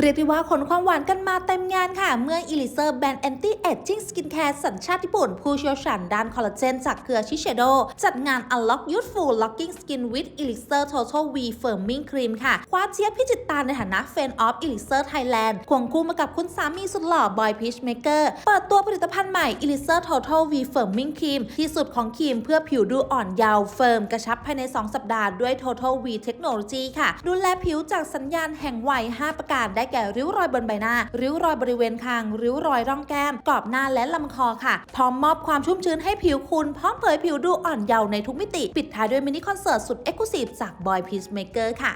เรียกได้ว่าขนความหวานกันมาเต็มงานค่ะ เมื่ออิลิเซอร์แบรนด์แอนตี้เอจจิ้งสกินแคร์สัญชาติญี่ปุ่น ผู้เชี่ยวชาญด้านคอลลาเจนจากเครือชิเชโด จัดงาน Unlock Youthful Locking Skin with Elixir Total V Firming Cream ค่ะ คว้าเจี๊ยบพิจิตตาในฐานะ Fan of Elixir Thailand ควงคู่มากับคุณสามีสุดหล่อบอยพีชเมเกอร์เปิดตัวผลิตภัณฑ์ใหม่ Elixir Total V Firming Cream ที่สุดของครีมเพื่อผิวดูอ่อนเยาว์เฟิร์มกระชับภายใน 2 สัปดาห์ด้วย Total V Technology ค่ะ ดูแลผิวจากสัญญาณแห่งวัย 5 ประการได้แก่ริ้วรอยบนใบหน้า ริ้วรอยบริเวณคาง ริ้วรอยร่องแก้ม กรอบหน้าและลำคอค่ะ พร้อมมอบความชุ่มชื้นให้ผิวคุณ พร้อมเผยผิวดูอ่อนเยาว์ในทุกมิติ ปิดท้ายด้วยมินิคอนเสิร์ตสุดเอ็กซ์คลูซีฟจาก Boy Peacemaker ค่ะ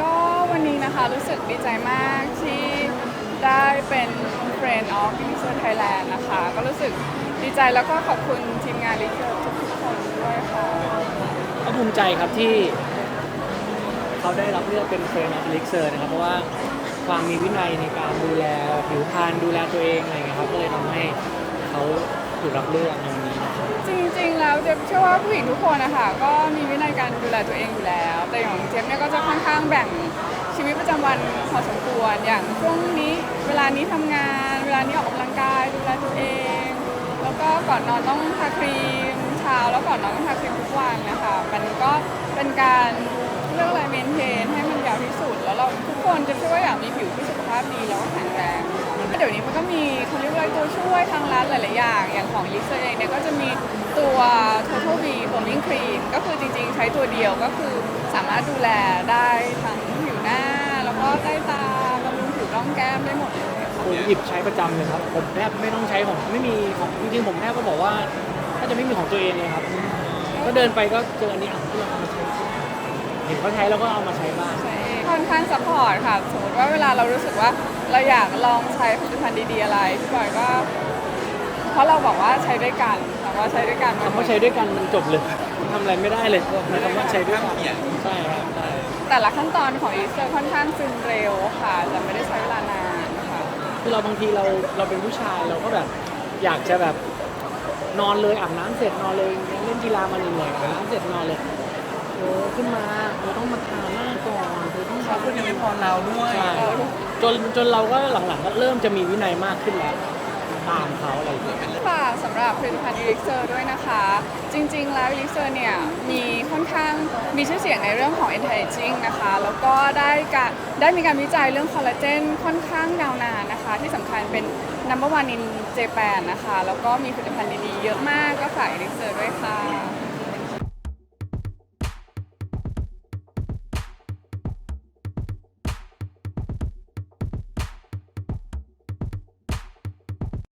ก็วันนี้นะคะรู้สึกดีใจมากที่ได้เป็น Friend of User Thailand นะคะ ก็รู้สึกดีใจแล้วก็ขอบคุณทีมงาน Research ทุกๆคนด้วยค่ะ ก็ภูมิใจครับที่ เขาได้รับเลือกเป็นเฟรนด์ออลิกเซอร์นะครับ เพราะว่าความมีวินัยในการดูแลผิวพรรณดูแลตัวเองอะไรเงี้ยครับก็เลยทำให้เขาถูกรับเลือกในวันนี้นะครับจริงๆ แล้วเจ๊ยบเชื่อว่าผู้หญิงทุกคนนะคะก็มีวินัยการดูแลตัวเองอยู่แล้ว แต่อย่างเจ๊ยบเนี่ยก็จะค่อนข้างแบ่งชีวิตประจำวันพอสมควร อย่างช่วงนี้เวลานี้ทำงาน เวลานี้ออกกำลังกายดูแลตัวเอง แล้วก็ก่อนนอนต้องทาครีมเช้าแล้วก่อนนอนต้องทาครีมทุกวันนะคะ มันก็เป็นการ คนจะเชื่อว่าอยากมีผิวที่สุขภาพดีแล้วก็แข็งแรงเดี๋ยวนี้มันก็มีเขาเรียกว่าอะไรตัวช่วยทางร้านหลาย ๆ อย่าง อย่างของลิซเองเนี่ยก็จะมีตัว Total V Foaming Cream ก็คือจริง ๆ ใช้ตัวเดียวก็คือสามารถดูแลได้ทั้งผิวหน้า แล้วก็ใต้ตาบำรุงผิวร่องแก้มได้หมดเลยผมหยิบใช้ประจำเลยครับ ผมแทบไม่ต้องใช้ของไม่มีของจริงๆผมแทบก็บอกว่า ถ้าจะไม่มีของตัวเองเลยครับ ก็เดินไปก็เจออันนี้อะที่เราเอามาใช้ เห็นเขาใช้แล้วก็เอามาใช้บ้างใช่ค่อนข้างซัพพอร์ตค่ะ สมมติว่าเวลาเรารู้สึกว่าเราอยากลองใช้ผลิตภัณฑ์ดีๆอะไรพี่บอยก็ เพราะเราบอกว่าใช้ด้วยกันแต่ว่าใช้ด้วยกัน คำว่าใช้ด้วยกันมันจบเลยทำอะไรไม่ได้เลยมีคำว่าใช้ด้วยกันใช่ครับใช่แต่ละขั้นตอนของอีสเตอร์ค่อนข้างซึมเร็วค่ะ แต่ไม่ได้ใช้เวลานานค่ะ คือเราบางทีเราเราเป็นผู้ชายเราก็แบบ อยากจะแบบนอนเลยอาบน้ำเสร็จนอนเลยเล่นกีฬามาเหนื่อยๆอาบน้ำเสร็จนอนเลย เออขึ้นมาเธอต้องมาทาหน้าก่อนเธอต้องเขาพูดยังไม่พอเราด้วยใช่จนจนเราก็หลังๆก็เริ่มจะมีวินัยมากขึ้นแล้วตามเขาอะไรอย่างเงี้ยฝากสำหรับผลิตภัณฑ์อีลิกเซอร์ด้วยนะคะ จริงๆ แล้วอีลิกเซอร์เนี่ยมีค่อนข้างมีชื่อเสียงในเรื่องของ anti aging นะคะ แล้วก็ได้การได้มีการวิจัยเรื่องคอลลาเจนค่อนข้างยาวนานนะคะ ที่สำคัญเป็น number one in Japan นะคะ แล้วก็มีผลิตภัณฑ์ดีๆ เยอะมากก็ฝากอีลิกเซอร์ด้วยค่ะ